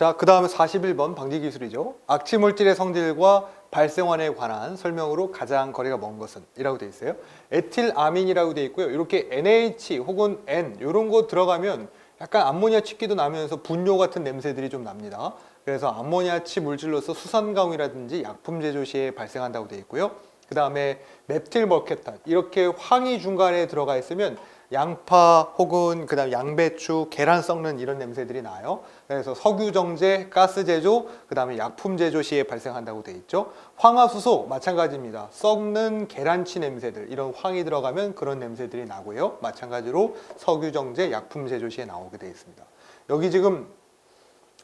자, 그 다음에 41번 방지 기술이죠. 악취 물질의 성질과 발생원에 관한 설명으로 가장 거리가 먼 것은 이라고 돼 있어요. 에틸아민이라고 돼 있고요. 이렇게 NH 혹은 N 이런 거 들어가면 약간 암모니아 치기도 나면서 분뇨 같은 냄새들이 좀 납니다. 그래서 암모니아치 물질로서 수산가공이라든지 약품 제조 시에 발생한다고 돼 있고요. 그 다음에 맵틸 머케탄 이렇게 황이 중간에 들어가 있으면 양파 혹은 그다음 양배추, 계란 썩는 이런 냄새들이 나요. 그래서 석유 정제, 가스 제조, 그다음에 약품 제조 시에 발생한다고 돼 있죠. 황화수소 마찬가지입니다. 썩는 계란치 냄새들 이런 황이 들어가면 그런 냄새들이 나고요. 마찬가지로 석유 정제, 약품 제조 시에 나오게 돼 있습니다. 여기 지금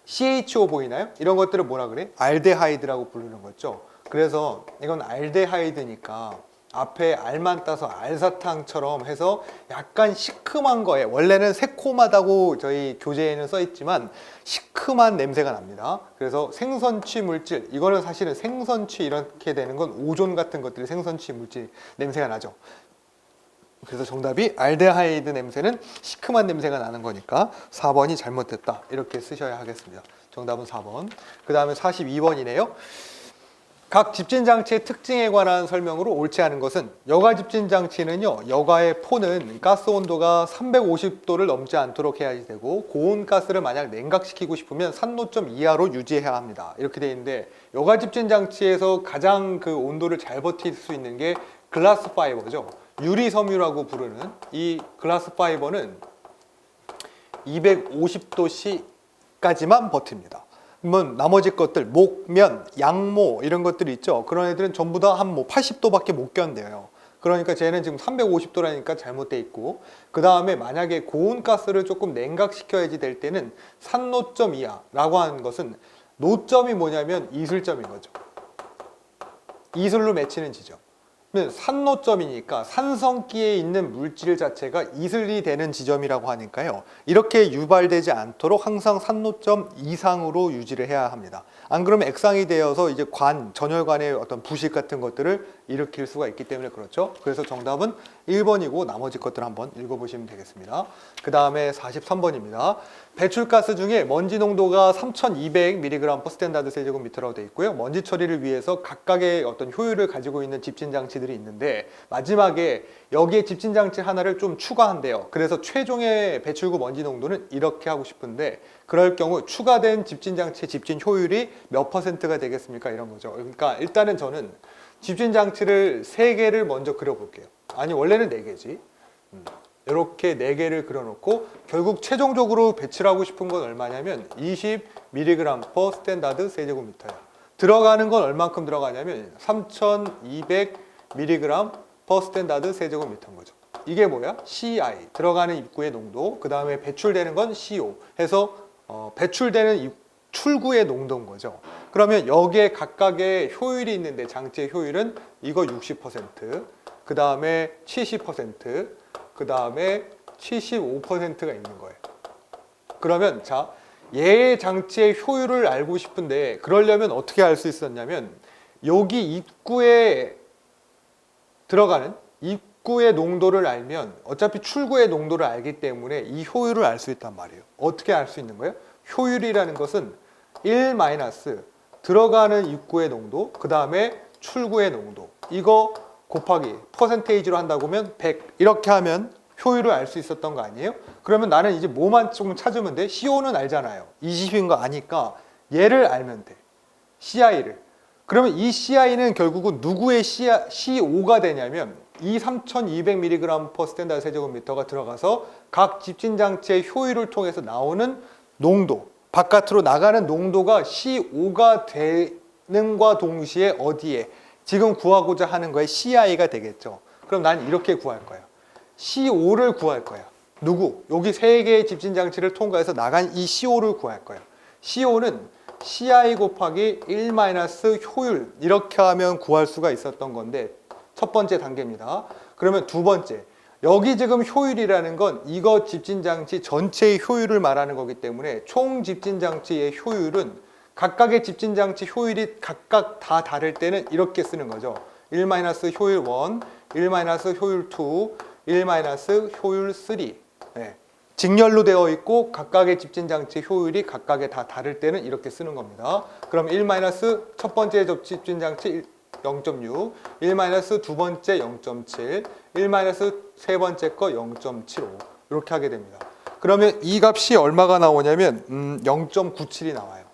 CHO 보이나요? 이런 것들을 뭐라 그래? 알데하이드라고 부르는 거죠. 그래서 이건 알데하이드니까 앞에 알만 따서 알사탕처럼 해서 약간 시큼한 거에 원래는 새콤하다고 저희 교재에는 써 있지만 시큼한 냄새가 납니다. 그래서 생선취 물질 이거는 사실은 생선취 이렇게 되는 건 오존 같은 것들이 생선취 물질 냄새가 나죠. 그래서 정답이 알데하이드 냄새는 시큼한 냄새가 나는 거니까 4번이 잘못됐다. 이렇게 쓰셔야 하겠습니다. 정답은 4번. 그 다음에 42번이네요. 각 집진 장치의 특징에 관한 설명으로 옳지 않은 것은 여가 집진 장치는요 여가의 포는 가스 온도가 350도를 넘지 않도록 해야 되고 고온 가스를 만약 냉각시키고 싶으면 산노점 이하로 유지해야 합니다 이렇게 돼 있는데 여가 집진 장치에서 가장 그 온도를 잘 버틸 수 있는 게 글라스 파이버죠 유리 섬유라고 부르는 이 글라스 파이버는 250도씨까지만 버팁니다. 그러면 나머지 것들 목면, 양모 이런 것들이 있죠. 그런 애들은 전부 다 한 뭐 80도밖에 못 견뎌요. 그러니까 쟤는 지금 350도라니까 잘못돼 있고 그 다음에 만약에 고온 가스를 조금 냉각시켜야지 될 때는 산노점 이하라고 하는 것은 노점이 뭐냐면 이슬점인 거죠. 이슬로 맺히는 지점. 는 산노점이니까 산성기에 있는 물질 자체가 이슬이 되는 지점이라고 하니까요. 이렇게 유발되지 않도록 항상 산노점 이상으로 유지를 해야 합니다. 안 그러면 액상이 되어서 이제 관, 전혈관의 어떤 부식 같은 것들을 일으킬 수가 있기 때문에 그렇죠. 그래서 정답은 1번이고 나머지 것들 한번 읽어보시면 되겠습니다. 그 다음에 43번입니다. 배출가스 중에 먼지 농도가 3200mg per 스탠다드 세제곱미터라고 되어 있고요. 먼지 처리를 위해서 각각의 어떤 효율을 가지고 있는 집진 장치들 이 있는데 마지막에 여기에 집진 장치 하나를 좀 추가한대요. 그래서 최종의 배출구 먼지 농도는 이렇게 하고 싶은데 그럴 경우 추가된 집진 장치의 집진 효율이 몇 퍼센트가 되겠습니까? 이런 거죠. 그러니까 일단은 저는 집진 장치를 세 개를 먼저 그려볼게요. 아니 원래는 네 개지. 음. 이렇게 네 개를 그려놓고 결국 최종적으로 배출하고 싶은 건 얼마냐면 20mg per 스탠다드 세제곱미터야. 들어가는 건 얼만큼 들어가냐면 3,200mg per 스탠다드 세제곱미터인 거죠. 이게 뭐야? CI 들어가는 입구의 농도, 그 다음에 배출되는 건 CO 해서 어, 배출되는 입, 출구의 농도인 거죠. 그러면 여기에 각각의 효율이 있는데 장치의 효율은 이거 60%, 그 다음에 70%, 그 다음에 75%가 있는 거예요. 그러면 자, 얘 장치의 효율을 알고 싶은데 그러려면 어떻게 알 수 있었냐면 여기 입구에 들어가는 입구의 농도를 알면 어차피 출구의 농도를 알기 때문에 이 효율을 알 수 있단 말이에요. 어떻게 알 수 있는 거예요? 효율이라는 것은 1 마이너스 들어가는 입구의 농도, 그 다음에 출구의 농도. 이거 곱하기 퍼센테이지로 한다고 하면 100 이렇게 하면 효율을 알 수 있었던 거 아니에요? 그러면 나는 이제 뭐만 조금 찾으면 돼? CO는 알잖아요. 20인 거 아니까 얘를 알면 돼. CI를. 그러면 이 CI는 결국은 누구의 CO가 되냐면 이 3200mg per 스탠다드 세제곱미터가 들어가서 각 집진 장치의 효율을 통해서 나오는 농도, 바깥으로 나가는 농도가 CO가 되는과 동시에 어디에 지금 구하고자 하는 거에 CI가 되겠죠. 그럼 난 이렇게 구할 거야. CO를 구할 거야. 누구? 여기 세 개의 집진 장치를 통과해서 나간 이 CO를 구할 거야. CO는 CI 곱하기 1 마이너스 효율 이렇게 하면 구할 수가 있었던 건데 첫 번째 단계입니다. 그러면 두 번째 여기 지금 효율이라는 건 이거 집진 장치 전체의 효율을 말하는 거기 때문에 총 집진 장치의 효율은 각각의 집진 장치 효율이 각각 다 다를 때는 이렇게 쓰는 거죠. 1 마이너스 효율 1, 1 마이너스 효율 2, 1 마이너스 효율 3. 네. 직렬로 되어 있고 각각의 집진 장치 효율이 각각에 다 다를 때는 이렇게 쓰는 겁니다. 그럼 1 마이너스 첫 번째 접- 집진 장치 0.6, 1 마이너스 두 번째 0.7, 1 마이너스 세 번째 거 0.75 이렇게 하게 됩니다. 그러면 이 값이 얼마가 나오냐면 음, 0.97이 나와요.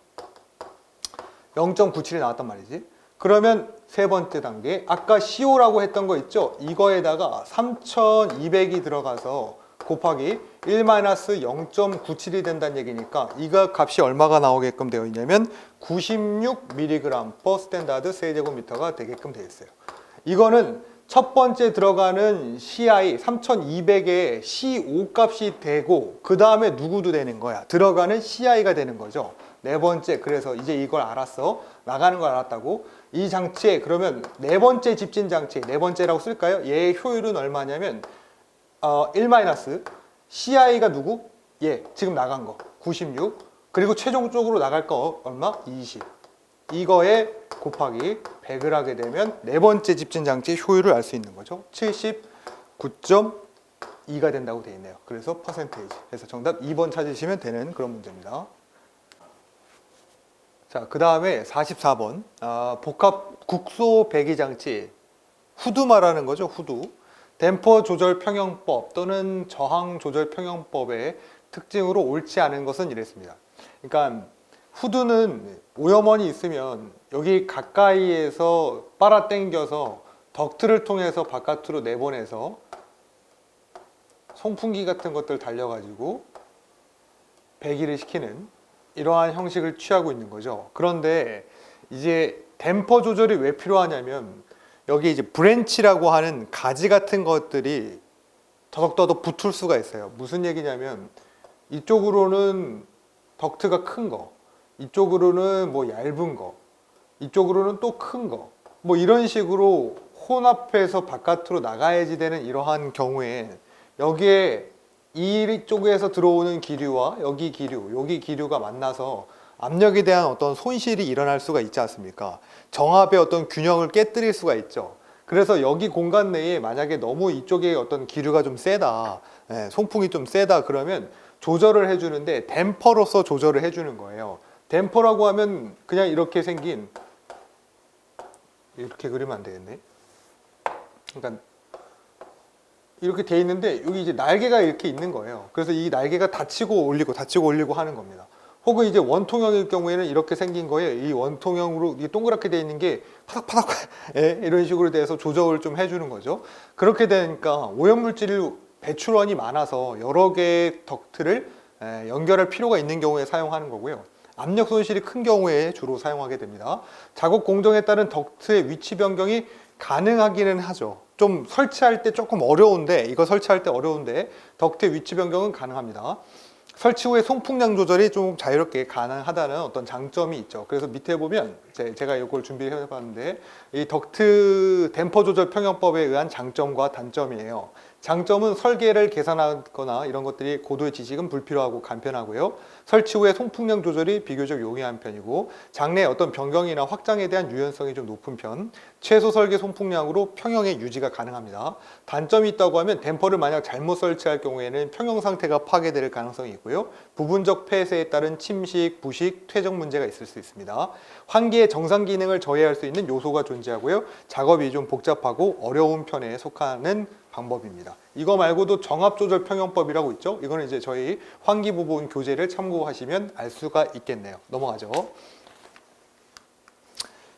0.97이 나왔단 말이지. 그러면 세 번째 단계 아까 CO라고 했던 거 있죠? 이거에다가 3200이 들어가서 곱하기 1-0.97이 된다는 얘기니까 이거 값이 얼마가 나오게끔 되어 있냐면 96mg per 스탠다드 세제곱미터가 되게끔 되어 있어요. 이거는 첫 번째 들어가는 CI 3200에 CO 값이 되고 그 다음에 누구도 되는 거야. 들어가는 CI가 되는 거죠. 네 번째 그래서 이제 이걸 알았어. 나가는 걸 알았다고. 이 장치에 그러면 네 번째 집진 장치 네 번째라고 쓸까요? 얘의 효율은 얼마냐면 어, 1 마이너스 CI가 누구? 예, 지금 나간 거 96. 그리고 최종적으로 나갈 거 얼마? 20. 이거에 곱하기 100을 하게 되면 네 번째 집진 장치의 효율을 알 수 있는 거죠. 79.2가 된다고 되어 있네요. 그래서 퍼센테이지. 그래서 정답 2번 찾으시면 되는 그런 문제입니다. 자, 그 다음에 44번. 아, 복합 국소 배기 장치. 말하는 거죠, 후드. 댐퍼 조절 평형법 또는 저항 조절 평형법의 특징으로 옳지 않은 것은 이랬습니다. 그러니까 후드는 오염원이 있으면 여기 가까이에서 빨아 당겨서 덕트를 통해서 바깥으로 내보내서 송풍기 같은 것들 달려가지고 배기를 시키는 이러한 형식을 취하고 있는 거죠. 그런데 이제 댐퍼 조절이 왜 필요하냐면 여기 이제 브랜치라고 하는 가지 같은 것들이 더덕더덕 붙을 수가 있어요. 무슨 얘기냐면 이쪽으로는 덕트가 큰 거, 이쪽으로는 뭐 얇은 거, 이쪽으로는 또 큰 거, 뭐 이런 식으로 혼합해서 바깥으로 나가야지 되는 이러한 경우에 여기에 이쪽에서 들어오는 기류와 여기 기류, 여기 기류가 만나서 압력에 대한 어떤 손실이 일어날 수가 있지 않습니까? 정압의 어떤 균형을 깨뜨릴 수가 있죠. 그래서 여기 공간 내에 만약에 너무 이쪽에 어떤 기류가 좀 세다, 예, 송풍이 좀 세다 그러면 조절을 해주는데 댐퍼로서 조절을 해주는 거예요. 댐퍼라고 하면 그냥 이렇게 생긴 이렇게 그리면 안 되겠네. 그러니까 이렇게 돼 있는데 여기 이제 날개가 이렇게 있는 거예요. 그래서 이 날개가 닫히고 올리고 닫히고 올리고 하는 겁니다. 혹은 이제 원통형일 경우에는 이렇게 생긴 거예요. 이 원통형으로 이 동그랗게 돼 있는 게 파닥파닥 예, 이런 식으로 돼서 조절을 좀 해주는 거죠. 그렇게 되니까 오염물질 배출원이 많아서 여러 개의 덕트를 예, 연결할 필요가 있는 경우에 사용하는 거고요. 압력 손실이 큰 경우에 주로 사용하게 됩니다. 작업 공정에 따른 덕트의 위치 변경이 가능하기는 하죠. 좀 설치할 때 조금 어려운데 이거 설치할 때 어려운데 덕트의 위치 변경은 가능합니다. 설치 후에 송풍량 조절이 좀 자유롭게 가능하다는 어떤 장점이 있죠. 그래서 밑에 보면 제- 제가 이걸 준비해 봤는데 이 덕트 댐퍼 조절 평형법에 의한 장점과 단점이에요. 장점은 설계를 계산하거나 이런 것들이 고도의 지식은 불필요하고 간편하고요. 설치 후에 송풍량 조절이 비교적 용이한 편이고 장내 어떤 변경이나 확장에 대한 유연성이 좀 높은 편. 최소 설계 송풍량으로 평형의 유지가 가능합니다. 단점이 있다고 하면 댐퍼를 만약 잘못 설치할 경우에는 평형 상태가 파괴될 가능성이 있고요. 부분적 폐쇄에 따른 침식, 부식, 퇴적 문제가 있을 수 있습니다. 환기 의 정상 기능을 저해할 수 있는 요소가 존재하고요. 작업이 좀 복잡하고 어려운 편에 속하는 방법입니다. 이거 말고도 정압 조절 평형법이라고 있죠. 이거는 이제 저희 환기 부분 교재를 참고하시면 알 수가 있겠네요. 넘어가죠.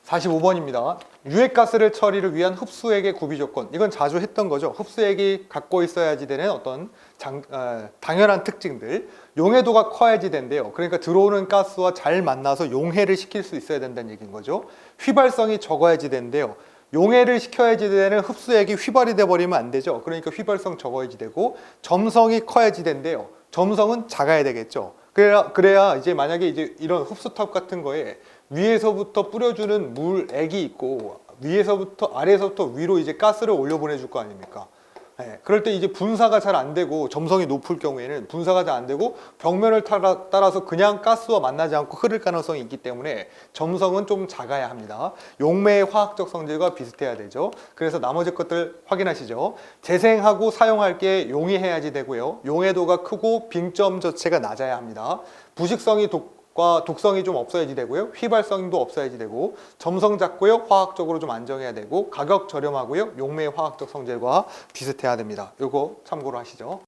45번입니다. 유해가스를 처리를 위한 흡수액의 구비 조건. 이건 자주 했던 거죠. 흡수액이 갖고 있어야지 되는 어떤 장- 어, 당연한 특징들. 용해도가 커야지 된대요. 그러니까 들어오는 가스와 잘 만나서 용해를 시킬 수 있어야 된다는 얘기인 거죠. 휘발성이 적어야지 된대요. 용해를 시켜야지 되는 흡수액이 휘발이 돼 버리면 안 되죠. 그러니까 휘발성 적어야지 되고 점성이 커야지 된대요. 점성은 작아야 되겠죠. 그래야 그래야 이제 만약에 이제 이런 흡수탑 같은 거에 위에서부터 뿌려주는 물액이 있고 위에서부터 아래에서부터 위로 이제 가스를 올려 보내줄 거 아닙니까? 네, 그럴 때 이제 분사가 잘 안 되고 점성이 높을 경우에는 분사가 잘 안 되고 벽면을 따라, 따라서 그냥 가스와 만나지 않고 흐를 가능성이 있기 때문에 점성은 좀 작아야 합니다. 용매의 화학적 성질과 비슷해야 되죠. 그래서 나머지 것들 확인하시죠. 재생하고 사용할 게 용이해야지 되고요. 용해도가 크고 빙점 자체가 낮아야 합니다. 부식성이 독, 과 독성이 좀 없어야지 되고요. 휘발성도 없어야지 되고 점성 작고요. 화학적으로 좀 안정해야 되고 가격 저렴하고요. 용매의 화학적 성질과 비슷해야 됩니다. 요거 참고로 하시죠.